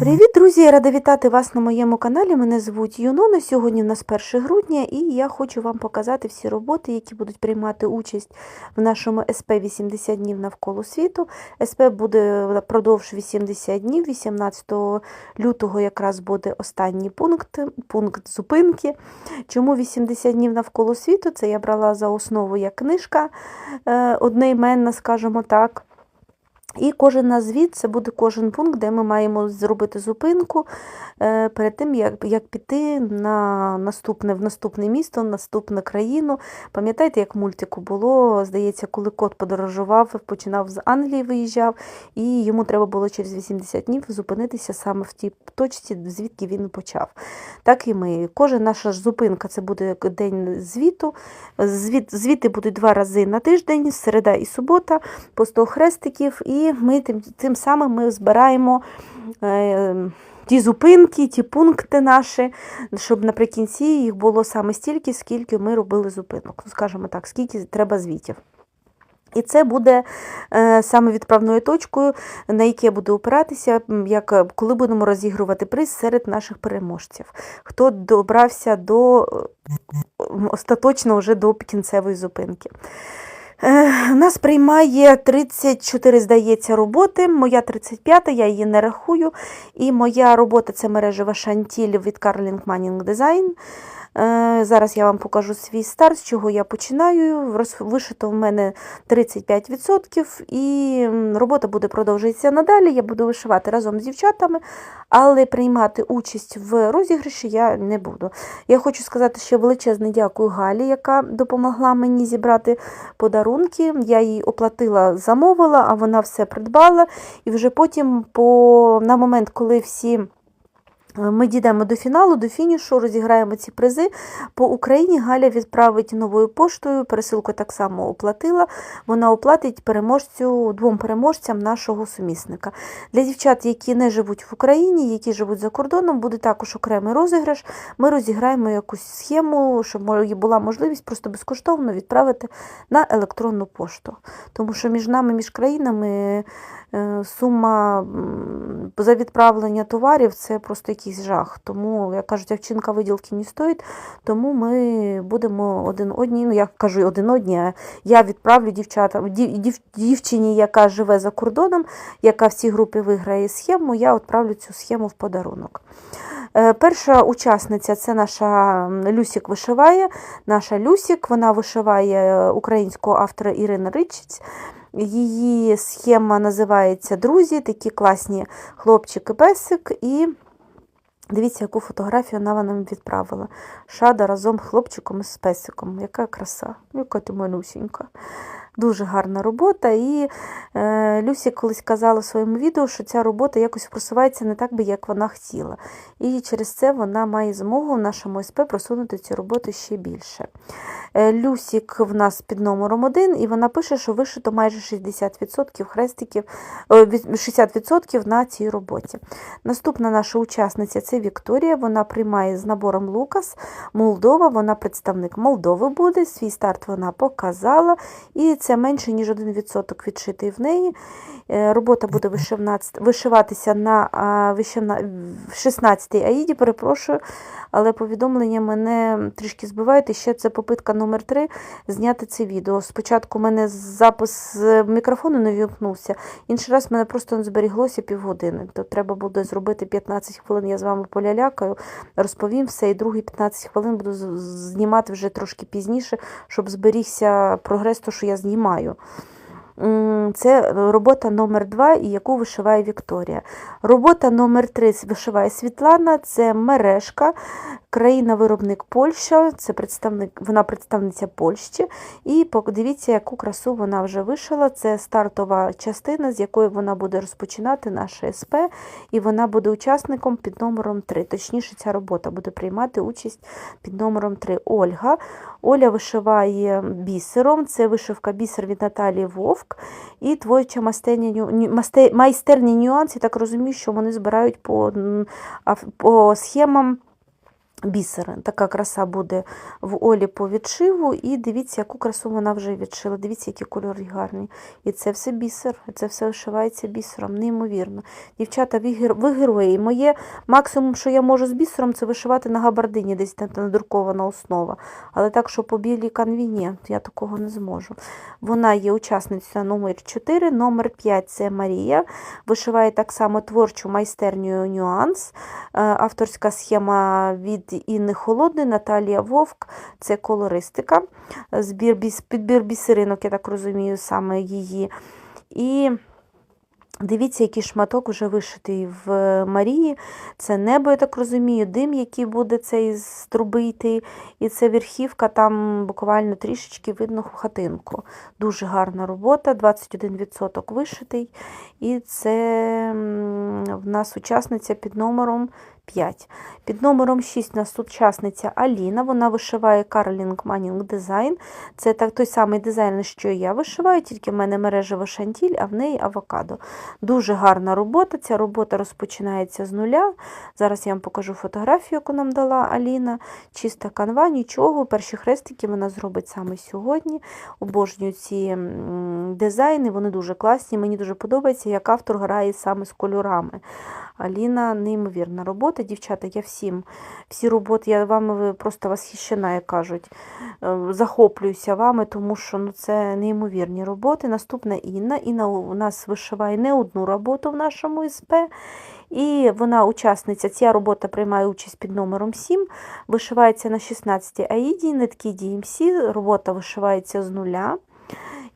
Привіт, друзі! Я рада вітати вас на моєму каналі. Мене звуть Юнона. Сьогодні в нас 1 грудня, і я хочу вам показати всі роботи, які будуть приймати участь в нашому СП 80 днів навколо світу. СП буде продовж 80 днів. 18 лютого якраз буде останній пункт, пункт зупинки. Чому 80 днів навколо світу? Це я брала за основу як книжка е, одноіменна, скажімо так. І кожен назвіт це буде кожен пункт, де ми маємо зробити зупинку е, перед тим, як як піти на наступне, в наступне місто, наступну країну. Пам'ятаєте, як мультику було, здається, коли кот подорожував, починав з Англії, виїжджав, і йому треба було через 80 днів зупинитися саме в тій точці, звідки він почав. Так і ми. Кожен наша зупинка це буде день звіту. Звіт, Звіти будуть два рази на тиждень, середа і субота, по 100 хрестиків. І ми тим, тим самим ми збираємо е, ті зупинки, ті пункти наші, щоб наприкінці їх було саме стільки, скільки ми робили зупинок. Ну, скажімо так, скільки треба звітів. І це буде е, саме відправною точкою, на яку я буду опиратися, як, коли будемо розігрувати приз серед наших переможців. Хто добрався до остаточно вже до кінцевої зупинки. Нас приймає 34, здається, роботи. Моя 35, я її не рахую. І моя робота це мережева шантіль від Carling Manning Design. Е, Зараз я вам покажу свій старт, з чого я починаю. Вишито в мене 35%, і робота буде продовжуватися надалі. Я буду вишивати разом з дівчатами, але приймати участь в розіграші я не буду. Я хочу сказати, що величезне дякую Галі, яка допомогла мені зібрати подарунки. Я їй оплатила, замовила, а вона все придбала. І вже потім, по, на момент, коли всі. Ми дійдемо до фіналу, до фінішу, розіграємо ці призи. По Україні Галя відправить новою поштою, пересилку так само оплатила. Вона оплатить переможцю, двом переможцям нашого сумісника. Для дівчат, які не живуть в Україні, які живуть за кордоном, буде також окремий розіграш. Ми розіграємо якусь схему, щоб була можливість просто безкоштовно відправити на електронну пошту. Тому що між нами, між країнами. Сума за відправлення товарів це просто якийсь жах. Тому, як кажуть, овчинка виділки не стоїть, тому ми будемо один одній, ну я кажу один одній, а я відправлю дівчата, дів, дівчині, яка живе за кордоном, яка в цій групі виграє схему, я відправлю цю схему в подарунок. Перша учасниця це наша Люсік вишиває. Наша Люсік, вона вишиває українського автора Ірина Ричиць. Її схема називається Друзі, такі класні хлопчик і песик. І дивіться, яку фотографію вона нам відправила. Шада разом з хлопчиком з песиком. Яка краса, яка ти малюсінька. Дуже гарна робота. І е, Люсі колись казала в своєму відео, що ця робота якось просувається не так би, як вона хотіла. І через це вона має змогу в нашому СП просунути цю роботу ще більше. Е, Люсік в нас під номером 1, і вона пише, що вишито майже 60% хрестиків, 60% на цій роботі. Наступна наша учасниця це Вікторія. Вона приймає з набором Лукас, Молдова, вона представник Молдови буде, свій старт вона показала. І це менше, ніж 1% відшитий в неї. Робота буде вишиватися на 16-й аїді, перепрошую, але повідомлення мене трішки збивають. І ще це попитка номер 3 зняти це відео. Спочатку мене запис з мікрофону не вімкнувся, інший раз мене просто не зберіглося півгодини. То треба буде зробити 15 хвилин, я з вами полялякаю, розповім все, і другі 15 хвилин буду знімати вже трошки пізніше, щоб зберігся прогрес, то що я знімаю. Це робота номер 2 яку вишиває Вікторія. Робота номер 3 вишиває Світлана, це мережка, країна-виробник Польща, це представник, вона представниця Польщі. І подивіться, яку красу вона вже вишила. Це стартова частина, з якої вона буде розпочинати наше СП, і вона буде учасником під номером 3. Точніше, ця робота буде приймати участь під номером 3. Ольга. Оля вишиває бісером, це вишивка бісер від Наталії Вовк. І творча майстерні нюанси, так розумію, що вони збирають по, по схемам бісер. Така краса буде в Олі по відшиву. І дивіться, яку красу вона вже відшила. Дивіться, які кольори гарні. І це все бісер, це все вишивається бісером, неймовірно. Дівчата, ви, гер- ви герої. Моє максимум, що я можу з бісером, це вишивати на габардині, десь надрукована основа. Але так, що по білій канві, ні, я такого не зможу. Вона є учасниця номер 4, номер 5 це Марія. Вишиває так само творчу майстерню нюанс. Е, Авторська схема від Інни Холодної, Наталія Вовк, це колористика. Збір, підбір бісеринок, я так розумію, саме її. І дивіться, який шматок вже вишитий в Марії. Це небо, я так розумію, дим, який буде цей з. І це верхівка, там буквально трішечки видно хатинку. Дуже гарна робота, 21% вишитий. І це в нас учасниця під номером 5. Під номером 6 у нас учасниця Аліна. Вона вишиває Carling Manning Design. Це так, той самий дизайн, що я вишиваю, тільки в мене мережева шантіль, а в неї авокадо. Дуже гарна робота. Ця робота розпочинається з нуля. Зараз я вам покажу фотографію, яку нам дала Аліна. Чиста канва, нічого. Перші хрестики вона зробить саме сьогодні. Обожнюю ці дизайни, вони дуже класні. Мені дуже подобається, як автор грає саме з кольорами. Аліна, неймовірна робота. Дівчата, я всім, всі роботи, я вами просто восхищена, як кажуть. Е, Захоплююся вами, тому що ну, це неймовірні роботи. Наступна Інна. Інна у нас вишиває не одну роботу в нашому СП. І вона учасниця, ця робота приймає участь під номером 7, вишивається на 16 аїді, нитки DMC, робота вишивається з нуля.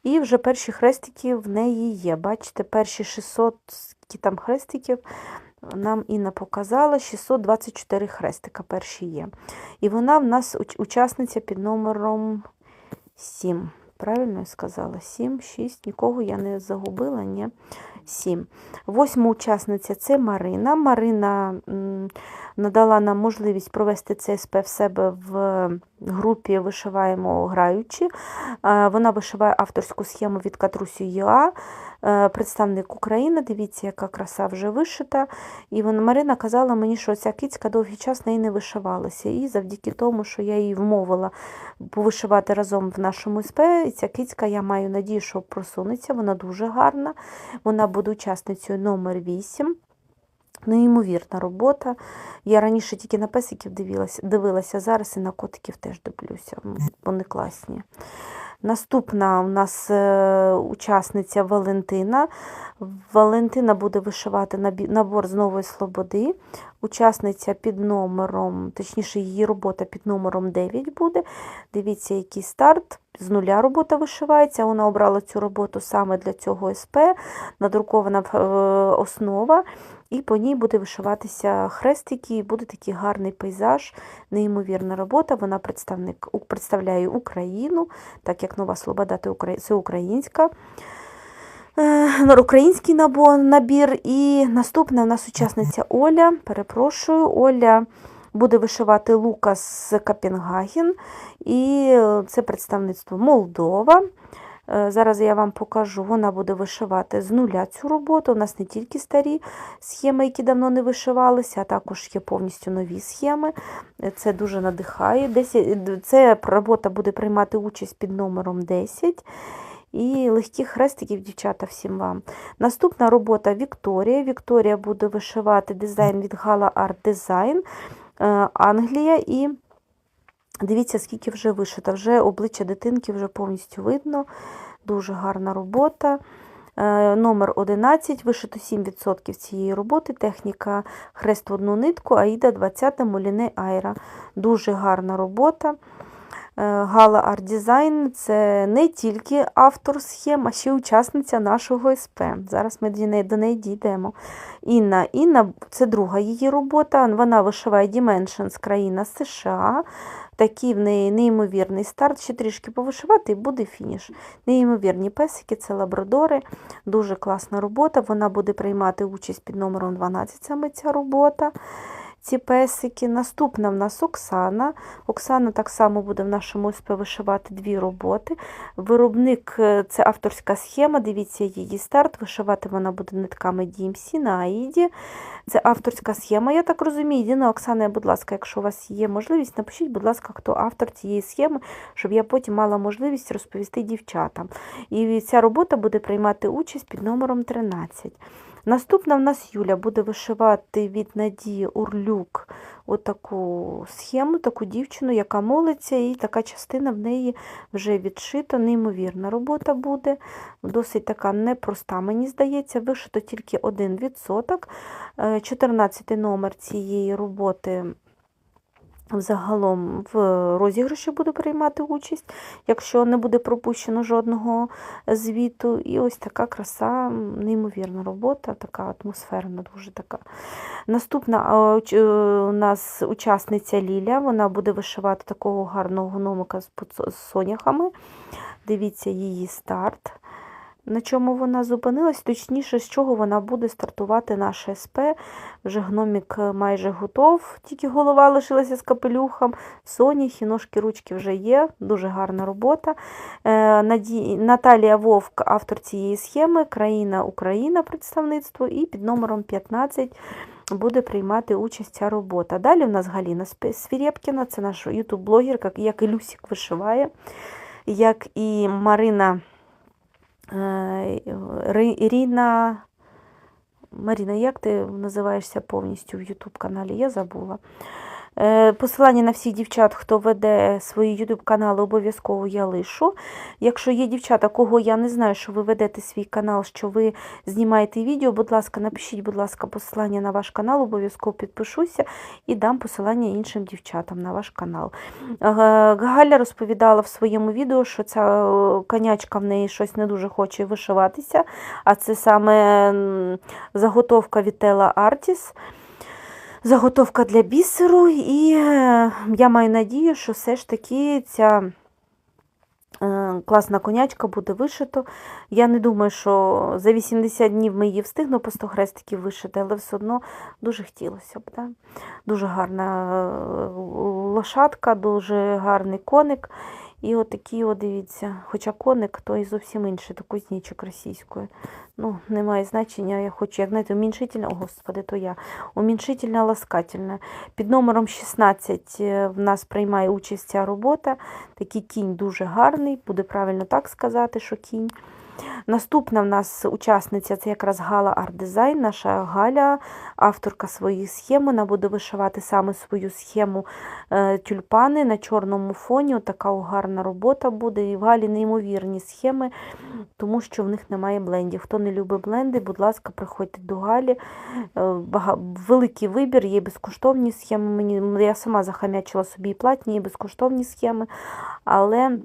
І вже перші хрестики в неї є. Бачите, перші 600 скільки там хрестиків нам Інна показала, 624 хрестика перші є. І вона в нас учасниця під номером 7. Правильно я сказала? 7, 6, нікого я не загубила, ні. 7. Восьма учасниця це Марина. Марина надала нам можливість провести ЦСП в себе в групі Вишиваємо граючи. Е, Вона вишиває авторську схему від Катрусю ЮА, е, представник України. Дивіться, яка краса вже вишита. І Марина казала мені, що ця кицька довгий час неї не вишивалася. І завдяки тому, що я її вмовила повишивати разом в нашому СП, ця кицька, я маю надію, що просунеться. Вона дуже гарна. Вона буде учасницею номер 8. Неймовірна робота. Я раніше тільки на песиків дивилася, дивилася зараз і на котиків теж дивлюся. Вони класні. Наступна у нас е, учасниця Валентина. Валентина буде вишивати набор з нової слободи. Учасниця під номером, точніше, її робота під номером 9 буде. Дивіться, який старт. З нуля робота вишивається. Вона обрала цю роботу саме для цього СП, надрукована е, основа, і по ній буде вишиватися хрестики, і буде такий гарний пейзаж, неймовірна робота. Вона представник, представляє Україну, так як Нова Слобода це українська. е, Український набір. І наступна у нас учасниця Оля. Перепрошую, Оля буде вишивати Лукас Копенгаген. І е, це представництво Молдова. Е, Зараз я вам покажу, вона буде вишивати з нуля цю роботу. У нас не тільки старі схеми, які давно не вишивалися, а також є повністю нові схеми. Е, Це дуже надихає. Десять- д- Ця робота буде приймати участь під номером 10. І легких хрестиків, дівчата, всім вам. Наступна робота Вікторія. Вікторія буде вишивати дизайн від Art Design е, Англія. І дивіться, скільки вже вишито. Вже обличчя дитинки вже повністю видно. Дуже гарна робота. Е, Номер 11, вишито 7% цієї роботи. Техніка хрест в одну нитку, Аїда 20 Моліне Айра. Дуже гарна робота. Е, Гала Арт Дизайн це не тільки автор схем, а ще учасниця нашого СП. Зараз ми до неї дійдемо. Інна. Інна це друга її робота. Вона вишиває Dimensions країна США. Такий в неї неймовірний старт. Ще трішки повишивати і буде фініш. Неймовірні песики, це лабрадори. Дуже класна робота. Вона буде приймати участь під номером 12, саме ця робота. Ці песики. Наступна в нас Оксана. Оксана так само буде в нашому СП вишивати дві роботи. Виробник е, це авторська схема, дивіться її старт. Вишивати вона буде нитками DMC на Аїді. Це авторська схема, я так розумію. Єдина Оксана, будь ласка, якщо у вас є можливість, напишіть, будь ласка, хто автор цієї схеми, щоб я потім мала можливість розповісти дівчатам. І ця робота буде приймати участь під номером 13. Наступна в нас Юля буде вишивати від Надії Урлюк отаку схему, таку дівчину, яка молиться, і така частина в неї вже відшита. Неймовірна робота буде. Досить така непроста, мені здається, вишито тільки 1%. 14 номер цієї роботи. Взагалом в розіграші буду приймати участь, якщо не буде пропущено жодного звіту. І ось така краса, неймовірна робота, така атмосферна, дуже така. Наступна у нас учасниця Ліля, вона буде вишивати такого гарного гномика з соняхами. Дивіться її старт на чому вона зупинилась, точніше, з чого вона буде стартувати наш СП. Вже гномік е, майже готов, тільки голова лишилася з капелюхом. Соніхи, ножки, ручки вже є, дуже гарна робота. Е, Наталія Вовк, автор цієї схеми, країна Україна представництво, і під номером 15. Буде приймати участь ця робота. Далі у нас Галіна Свірєпкіна, це наша ютуб-блогерка, як і Люсік вишиває, як і Марина Е, Ірина. Маріна, як ти називаєшся повністю в Ютуб каналі? Я забула. Е, посилання на всіх дівчат, хто веде свої ютуб-канали, обов'язково я лишу. Якщо є дівчата, кого я не знаю, що ви ведете свій канал, що ви знімаєте відео, будь ласка, напишіть, будь ласка, посилання на ваш канал, обов'язково підпишуся і дам посилання іншим дівчатам на ваш канал. Е, Галя розповідала в своєму відео, що ця е, конячка в неї щось не дуже хоче вишиватися, а це саме заготовка від Tela Artis заготовка для бісеру, і е, я маю надію, що все ж таки ця е, класна конячка буде вишито. Я не думаю, що за 80 днів ми її встигнемо по 100 хрестиків вишити, але все одно дуже хотілося б. Да? Дуже гарна е, лошадка, дуже гарний коник. І от такі, от дивіться, хоча коник, то і зовсім інший, то кузнічок російською. Ну, немає значення, я хочу, як знаєте, уміншительна, о, господи, то я. Уміншительна, ласкательна. Під номером 16 е, в нас приймає участь ця робота. Такий кінь дуже гарний, буде правильно так сказати, що кінь. Наступна в нас учасниця це якраз Гала Арт-Дизайн, наша Галя, авторка своєї схеми. Вона буде вишивати саме свою схему е, тюльпани на чорному фоні. Така гарна робота буде. І в Галі неймовірні схеми, тому що в них немає блендів. Хто не любить бленди, будь ласка, приходьте до Галі. Е, великий вибір, є безкоштовні схеми. Мені, Я сама захам'ячила собі і платні, і безкоштовні схеми. але...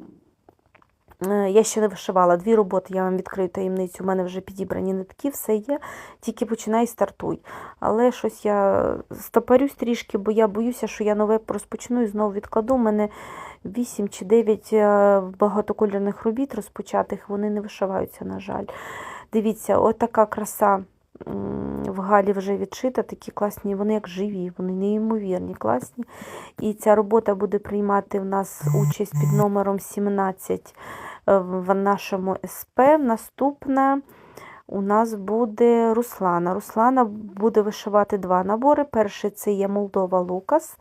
Е, я ще не вишивала дві роботи, я вам відкрию таємницю, у мене вже підібрані нитки, все є, тільки починай і стартуй. Але щось я стопорюсь трішки, бо я боюся, що я нове розпочну і знову відкладу. У мене 8 чи 9 е, багатокольорних робіт розпочатих, вони не вишиваються, на жаль. Дивіться, отака краса в Галі вже відшита, такі класні, вони як живі, вони неймовірні, класні. І ця робота буде приймати в нас участь під номером 17 е, в нашому СП. Наступна у нас буде Руслана. Руслана буде вишивати два набори. Перший це є Молдова Лукас.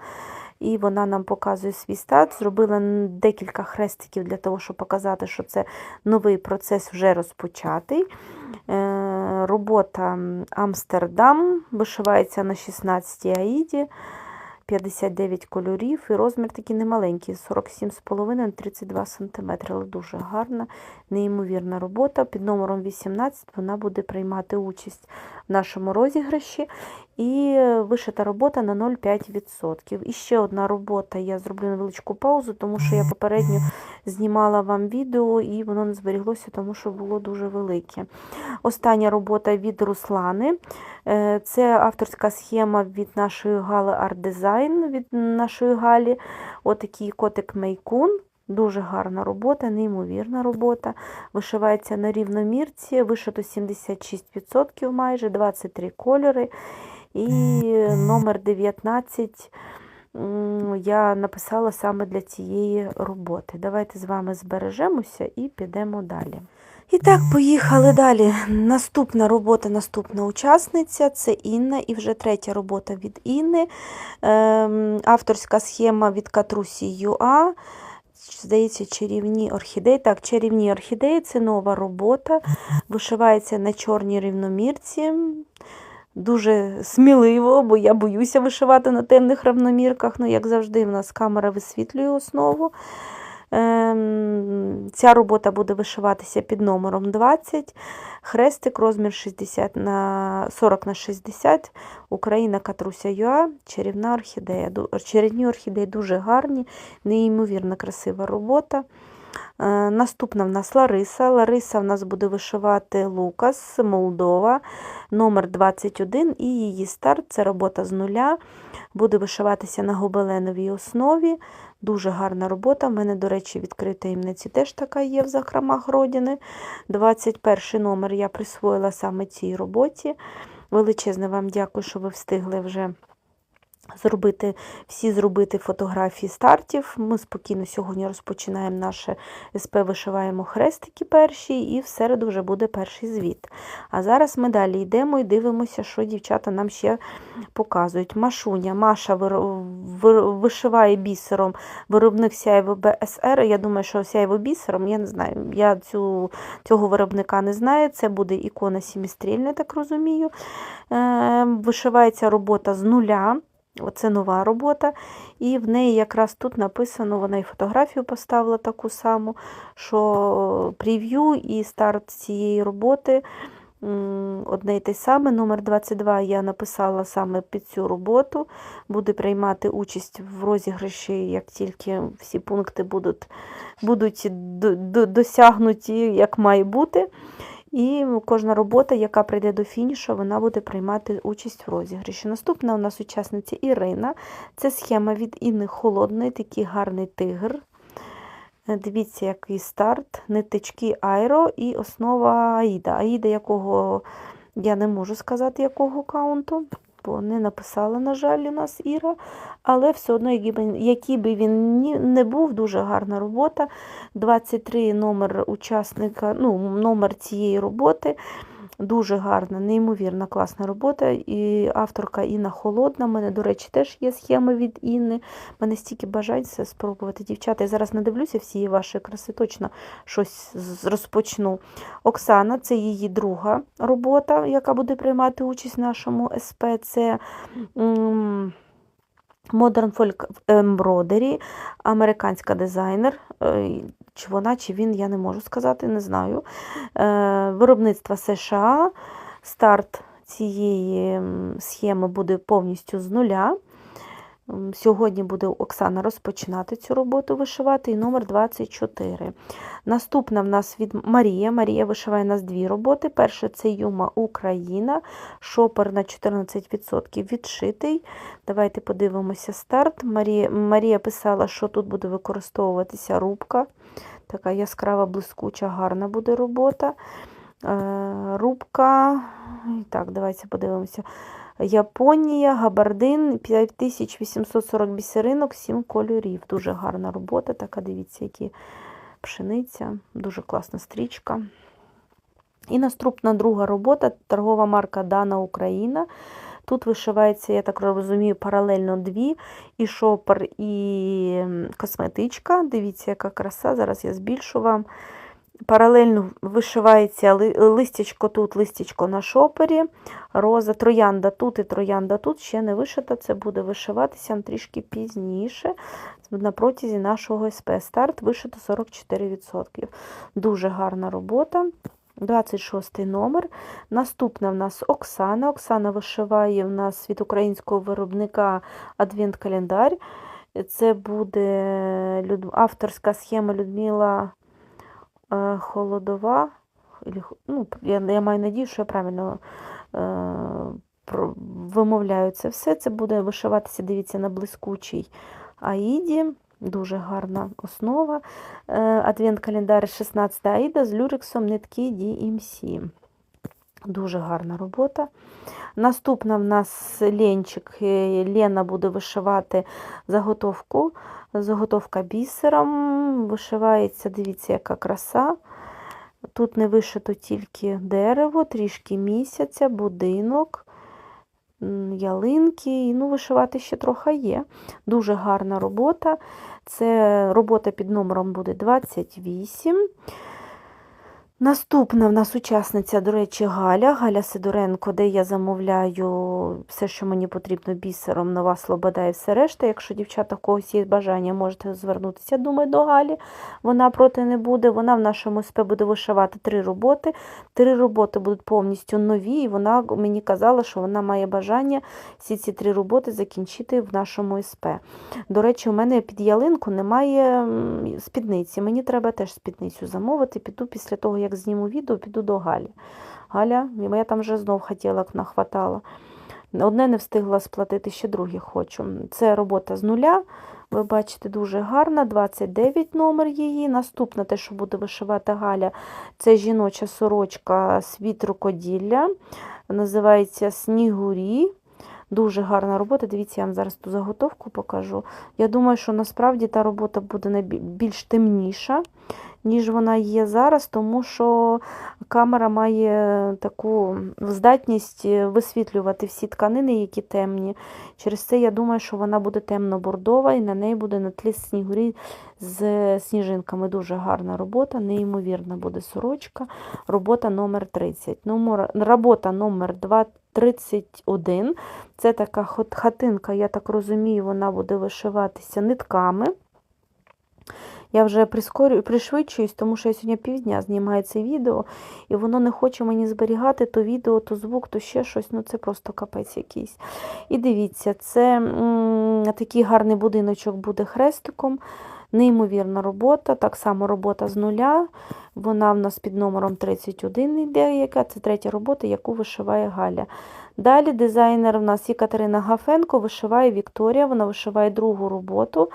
І вона нам показує свій стат. Зробила декілька хрестиків для того, щоб показати, що це новий процес вже розпочатий. Е, робота Амстердам вишивається на 16 аїді. 59 кольорів, і розмір такий немаленький, 47,5 на 32 см, але дуже гарна, неймовірна робота. Під номером 18 вона буде приймати участь в нашому розіграші. І вишита робота на 0,5%. І ще одна робота, я зроблю невеличку паузу, тому що я попередньо знімала вам відео, і воно не зберіглося, тому що було дуже велике. Остання робота від Руслани. Е, це авторська схема від нашої Гали Art Design, від нашої Галі. Отакий котик Мейкун. Дуже гарна робота, неймовірна робота. Вишивається на рівномірці, вишито 76% майже 23 кольори. І номер 19 я написала саме для цієї роботи. Давайте з вами збережемося і підемо далі. І так, поїхали далі. Наступна робота, наступна учасниця це Інна, і вже третя робота від Інни. Ем, авторська схема від Катрусі ЮА. Здається, чарівні орхідеї. Так, чарівні орхідеї це нова робота. Вишивається на чорній рівномірці. Дуже сміливо, бо я боюся вишивати на темних равномірках. Ну, як завжди, в нас камера висвітлює основу. Ем, Ця робота буде вишиватися під номером 20. Хрестик розмір 60 на 40 на 60. Україна Катруся Юа, чарівна орхідея. Чарівні орхідеї дуже гарні, неймовірно красива робота. Е, Наступна в нас Лариса. Лариса в нас буде вишивати Лукас, Молдова, номер 21 і її старт це робота з нуля. Буде вишиватися на гобеленовій основі. Дуже гарна робота. У мене, до речі, відкрита таємниці теж така є в захрамах родини. 21 номер я присвоїла саме цій роботі. Величезне вам дякую, що ви встигли вже зробити всі зробити фотографії стартів. Ми спокійно сьогодні розпочинаємо наше СП, вишиваємо хрестики перші, і в середу вже буде перший звіт. А зараз ми далі йдемо і дивимося, що дівчата нам ще показують. Машуня, Маша вишиває бісером виробник Сяєво БСР. Я думаю, що Сяєво бісером, я не знаю. Я цю, цього виробника не знаю. Це буде ікона сімістрільна, так розумію. Е, вишивається робота з нуля. Оце нова робота, і в неї якраз тут написано, вона і фотографію поставила таку саму, що прев'ю і старт цієї роботи одне й те саме. Номер 22 я написала саме під цю роботу. Буде приймати участь в розіграші, як тільки всі пункти будуть, будуть до- до- досягнуті, як має бути. І кожна робота, яка прийде до фінішу, вона буде приймати участь в розіграші. Наступна у нас учасниця Ірина. Це схема від Інни Холодної, такий гарний тигр. Е, Дивіться, який старт, нитички Айро і основа Аїда. Аїда, якого я не можу сказати, якого каунту, бо не написала, на жаль, у нас Іра. Але все одно, який би, він не був, дуже гарна робота. 23 номер учасника, ну, номер цієї роботи. Дуже гарна, неймовірна, класна робота. І авторка Інна Холодна. У мене, до речі, теж є схема від Інни. У мене стільки бажань це спробувати. Дівчата, я зараз не дивлюся всі ваші краси, точно щось розпочну. Оксана, це її друга робота, яка буде приймати участь в нашому СП. Це Modern Folk Embroidery, американська дизайнер. Е, Чи вона, чи він, я не можу сказати, не знаю. Виробництва США. Старт цієї схеми буде повністю з нуля. Сьогодні буде Оксана розпочинати цю роботу вишивати, і номер 24. Наступна в нас від Марія. Марія вишиває у нас дві роботи. Перша це Юма Україна, шопер на 14% відшитий. Давайте подивимося старт. Марія, Марія писала, що тут буде використовуватися рубка. Така яскрава, блискуча, гарна буде робота. Е, Рубка. Так, давайте подивимося. Японія, габардин, 5840 бісеринок, 7 кольорів. Дуже гарна робота. Така, дивіться, які пшениця, дуже класна стрічка. І наступна друга робота торгова марка Дана Україна. Тут вишивається, я так розумію, паралельно дві: і шопер, і косметичка. Дивіться, яка краса. Зараз я збільшу вам. Паралельно вишивається ли- листячко тут, листячко на шопері, роза, троянда тут і троянда тут ще не вишита. Це буде вишиватися трішки пізніше, на протязі нашого СП. Старт вишито 44%. Дуже гарна робота. 26 номер. Наступна в нас Оксана. Оксана вишиває в нас від українського виробника Адвент-календар. Це буде авторська схема Людмила Холодова. Ну, я, я маю надію, що я правильно е, вимовляю це все. Це буде вишиватися, дивіться, на блискучій Аїді. Дуже гарна основа. Е, Адвент-календар 16 Аїда з люрексом нитки DMC. Дуже гарна робота. Наступна в нас ленчик. е, Лена буде вишивати заготовку. Заготовка бісером. Вишивається, дивіться, яка краса. Тут не вишито тільки дерево, трішки місяця, будинок, ялинки. Ну, вишивати ще трохи є. Дуже гарна робота. Це робота під номером буде 28. Наступна в нас учасниця, до речі, Галя, Галя Сидоренко, де я замовляю все, що мені потрібно бісером, нова слобода і все решта. Якщо дівчата у когось є бажання, можете звернутися, думаю, до Галі. Вона проти не буде. Вона в нашому СП буде вишивати три роботи. Три роботи будуть повністю нові, і вона мені казала, що вона має бажання всі ці три роботи закінчити в нашому СП. До речі, у мене під ялинку немає спідниці. Мені треба теж спідницю замовити. Піду після того, як зніму відео, піду до Галі. Галя, я там вже знов хотіла, нахватала. Одне не встигла сплатити, ще друге хочу. Це робота з нуля. Ви бачите, дуже гарна, 29 номер її. Наступне те, що буде вишивати Галя, це жіноча сорочка світ рукоділля. Називається Снігурі. Дуже гарна робота. Дивіться, я вам зараз ту заготовку покажу. Я думаю, що насправді та робота буде більш темніша, ніж вона є зараз, тому що камера має таку здатність е, висвітлювати всі тканини, які темні. Через це я думаю, що вона буде темно-бордова і на неї буде на тлі снігурі з сніжинками. Дуже гарна робота, неймовірна буде сорочка. Робота номер 30. Номер, робота номер 2, 31. Це така хатинка, я так розумію, вона буде вишиватися нитками. Я вже прискорюю, пришвидшуюсь, тому що я сьогодні півдня знімаю це відео, і воно не хоче мені зберігати то відео, то звук, то ще щось. Ну це просто капець якийсь. І дивіться, це такий гарний будиночок буде хрестиком. Неймовірна робота, так само робота з нуля. Вона в нас під номером 31 йде, яка це третя робота, яку вишиває Галя. Далі дизайнер в нас є Катерина Гафенко, вишиває Вікторія, вона вишиває другу роботу.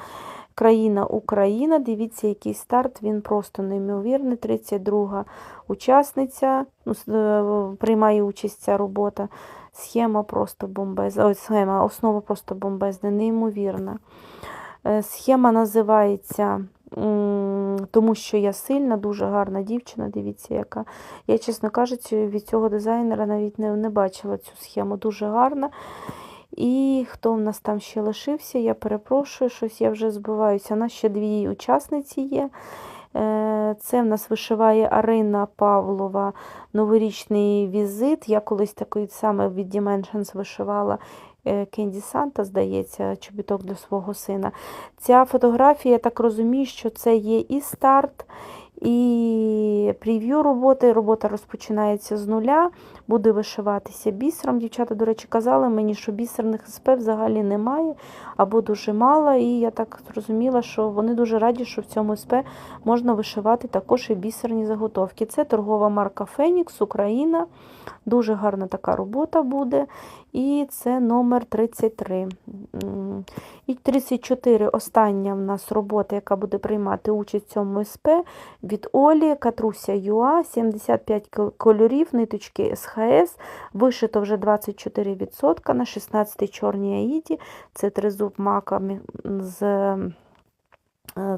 Країна Україна. Дивіться, який старт, він просто неймовірний. 32 учасниця, ну, е, приймає участь ця робота. Схема просто бомбезна. Ой, схема, основа просто бомбезна, неймовірна. Е, Схема називається Тому що я сильна, дуже гарна дівчина. Дивіться, яка. Я, чесно кажучи, від цього дизайнера навіть не, не бачила цю схему. Дуже гарна. І хто в нас там ще лишився, я перепрошую, щось я вже збиваюся. У нас ще дві учасниці є. Е, Це в нас вишиває Арина Павлова новорічний візит. Я колись такий саме від Dimensions вишивала е, Кенді Санта, здається, чобіток для свого сина. Ця фотографія, я так розумію, що це є і старт, і прев'ю роботи. Робота розпочинається з нуля, буде вишиватися бісером. Дівчата, до речі, казали мені, що бісерних СП взагалі немає, або дуже мало. І я так зрозуміла, що вони дуже раді, що в цьому СП можна вишивати також і бісерні заготовки. Це торгова марка Фенікс, Україна. Дуже гарна така робота буде. І це номер 33. І 34 остання в нас робота, яка буде приймати участь в цьому СП від Олі, Катруся Юа, 75 кольорів, ниточки СХС, вишито вже 24% на 16 чорній аїді. Це тризуб мака з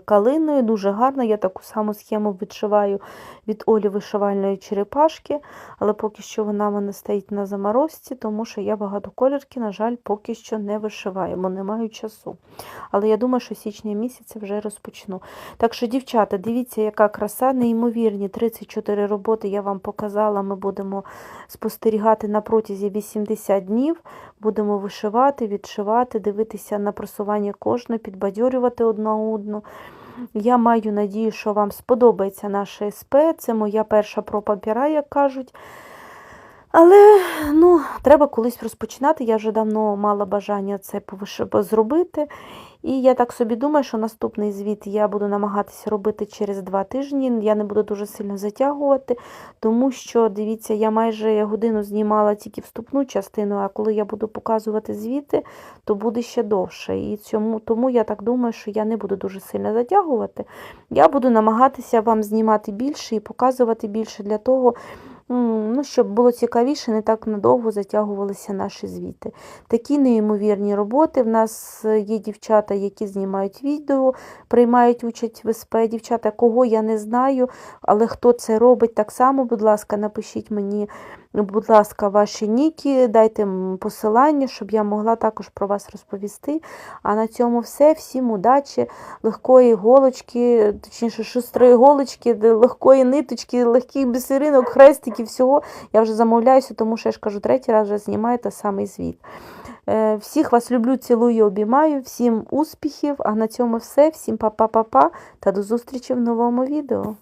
калиною, дуже гарна. Я таку саму схему відшиваю від Олі вишивальної черепашки, але поки що вона в мене стоїть на заморозці, тому що я багатоколірки, на жаль, поки що не вишиваю, бо не маю часу. Але я думаю, що січня місяця вже розпочну. Так що, дівчата, дивіться, яка краса, неймовірні 34 роботи я вам показала. Ми будемо спостерігати на протязі 80 днів. Будемо вишивати, відшивати, дивитися на просування кожної, підбадьорювати одна одну. Я маю надію, що вам сподобається наше СП. Це моя перша проба пера, як кажуть. Але ну, треба колись розпочинати. Я вже давно мала бажання це зробити. І я так собі думаю, що наступний звіт я буду намагатися робити через два тижні. Я не буду дуже сильно затягувати, тому що, дивіться, я майже годину знімала тільки вступну частину, а коли я буду показувати звіти, то буде ще довше. І цьому, тому я так думаю, що я не буду дуже сильно затягувати. Я буду намагатися вам знімати більше і показувати більше для того, ну, щоб було цікавіше, не так надовго затягувалися наші звіти. Такі неймовірні роботи. В нас е, є дівчата, які знімають відео, приймають участь в СП. Дівчата, кого я не знаю, але хто це робить, так само, будь ласка, напишіть мені, будь ласка, ваші ніки, дайте посилання, щоб я могла також про вас розповісти. А на цьому все. Всім удачі, легкої голочки, точніше, шустрої голочки, легкої ниточки, легких бісеринок, хрестиків, всього. Я вже замовляюся, тому що я ж кажу, третій раз вже знімаю той самий звіт. Е, Всіх вас люблю, цілую, обіймаю, всім успіхів, а на цьому все. Всім па-па-па-па та до зустрічі в новому відео.